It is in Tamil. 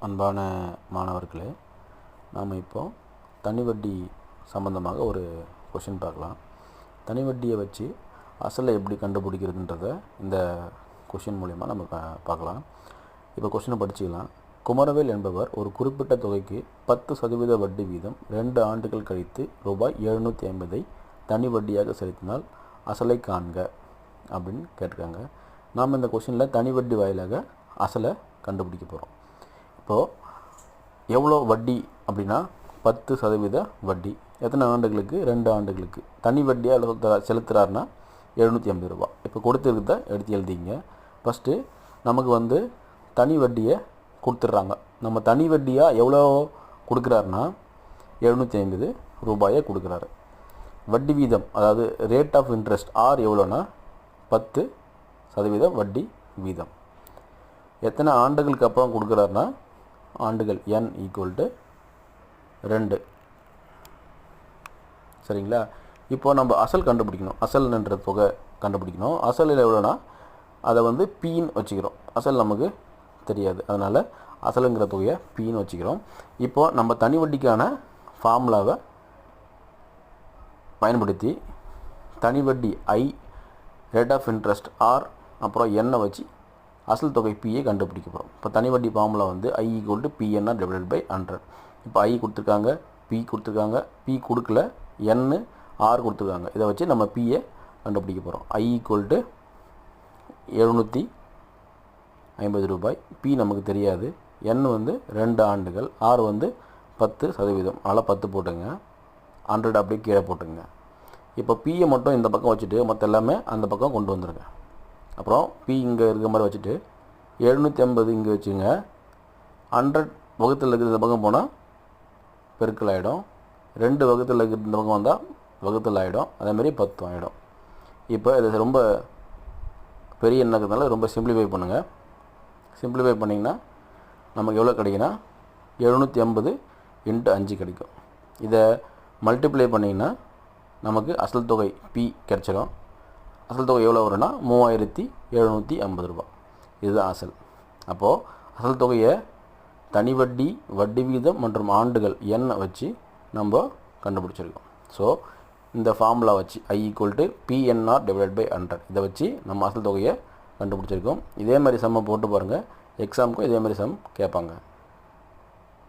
அன்பான மாணவர்களே நாம் இப்போ தனி வட்டி சம்மந்தமாக ஒரு கொஷின் பார்க்கலாம். தனி வட்டியை வச்சு அசலை எப்படி கண்டுபிடிக்கிறதுன்றத இந்த கொஷின் மூலிமா நம்ம பா- பார்க்கலாம். இப்போ கொஷினை படிச்சுக்கலாம். குமரவேல் என்பவர் ஒரு குறிப்பிட்ட தொகைக்கு பத்து சதவீத வட்டி வீதம் ரெண்டு ஆண்டுகள் கழித்து ரூபாய் எழுநூற்றி ஐம்பதை தனி வட்டியாக செலுத்தினால் அசலை காண்க அப்படின்னு கேட்டிருக்காங்க. நாம் இந்த கொஷினில் தனி வட்டி வாயிலாக அசலை கண்டுபிடிக்க போகிறோம் இப்போது எவ்வளோ வட்டி அப்படின்னா பத்து சதவீத வட்டி. எத்தனை ஆண்டுகளுக்கு? ரெண்டு ஆண்டுகளுக்கு. தனி வட்டியாக செலுத்துறா செலுத்துறாருன்னா எழுநூற்றி ஐம்பது ரூபா. இப்போ கொடுத்துருக்கத எடுத்து எழுதிங்க. ஃபஸ்ட்டு நமக்கு வந்து தனி வட்டியை கொடுத்துட்றாங்க. நம்ம தனி வட்டியாக எவ்வளோ கொடுக்குறாருன்னா எழுநூற்றி ஐம்பது ரூபாயை கொடுக்குறாரு. வட்டி வீதம் அதாவது ரேட் ஆஃப் இன்ட்ரெஸ்ட் ஆர் எவ்வளோன்னா பத்து சதவீதம் வட்டி வீதம். எத்தனை ஆண்டுகளுக்கு அப்புறம் கொடுக்குறாருன்னா ஆண்டுகள் n ஈக்குவல் டு ரெண்டு. சரிங்களா? இப்போ நம்ம அசல் கண்டுபிடிக்கணும். அசல்ன்ற தொகை கண்டுபிடிக்கணும். அசலில் எவ்வளோனா அதை வந்து பீன்னு வச்சுக்கிறோம். அசல் நமக்கு தெரியாது. அதனால் அசலுங்கிற தொகையை பீன்னு வச்சுக்கிறோம். இப்போ நம்ம தனி வட்டிக்கான ஃபார்முலாவை பயன்படுத்தி தனி வட்டி I rate of interest R அப்புறம் எண்ணெய் வச்சு அசல் தொகை பிஏ கண்டுபிடிக்க போகிறோம் இப்போ தனி வட்டி ஃபார்முலா வந்து I equal to PNR divided by hundred இப்போ ஐ கொடுத்துருக்காங்க பி கொடுத்துருக்காங்க பி கொடுக்கல என்னு ஆர் கொடுத்துருக்காங்க. இதை வச்சு நம்ம பிஏ கண்டுபிடிக்க போகிறோம் ஐ ஈக்குவல் டு எழுநூற்றி ஐம்பது ரூபாய். பி நமக்கு தெரியாது. என் வந்து ரெண்டு ஆண்டுகள். ஆர் வந்து பத்து சதவீதம். அதனால் பத்து போட்டுங்க. ஹண்ட்ரட் அப்படியே கீழே போட்டுங்க. இப்போ பிஏ மட்டும் இந்த பக்கம் வச்சுட்டு மற்ற எல்லாமே அந்த பக்கம் கொண்டு வந்துருங்க. அப்புறம் பி இங்கே இருக்க மாதிரி வச்சுட்டு எழுநூற்றி ஐம்பது இங்கே வச்சுங்க. ஹண்ட்ரட் வகுத்தில் இருக்கிற இந்த பக்கம் போனால் பெருக்கல் ஆகிடும் ரெண்டு வகுத்தில் இருக்கிற இந்த பக்கம் வந்தால் வகுத்தில் ஆகிடும் அதேமாதிரி பத்து ஆகிடும் இப்போ இது ரொம்ப பெரிய எண்ணக்கிறதுனால ரொம்ப சிம்பிளிஃபை பண்ணுங்கள் சிம்பிளிஃபை பண்ணிங்கன்னா நமக்கு எவ்வளோ கிடைக்குன்னா எழுநூற்றி ஐம்பது இன்ட்டு அஞ்சு கிடைக்கும். இதை மல்டிப்ளை பண்ணிங்கன்னா நமக்கு அசல் தொகை பி கிடச்சிடும் அசல் தொகை எவ்வளோ வரும்னா மூவாயிரத்தி எழுநூற்றி ஐம்பது ரூபா. இதுதான் அசல். அப்போது அசல் தொகையை தனி வட்டி வட்டி வீதம் மற்றும் ஆண்டுகள் எண்ணை வச்சு நம்ம கண்டுபிடிச்சிருக்கோம். ஸோ இந்த ஃபார்முலா வச்சு I equal to PNR divide by hundred இதை வச்சு நம்ம அசல் தொகையை கண்டுபிடிச்சிருக்கோம். இதே மாதிரி சம்மை போட்டு பாருங்கள் எக்ஸாமுக்கும் இதே மாதிரி சம் கேட்பாங்க.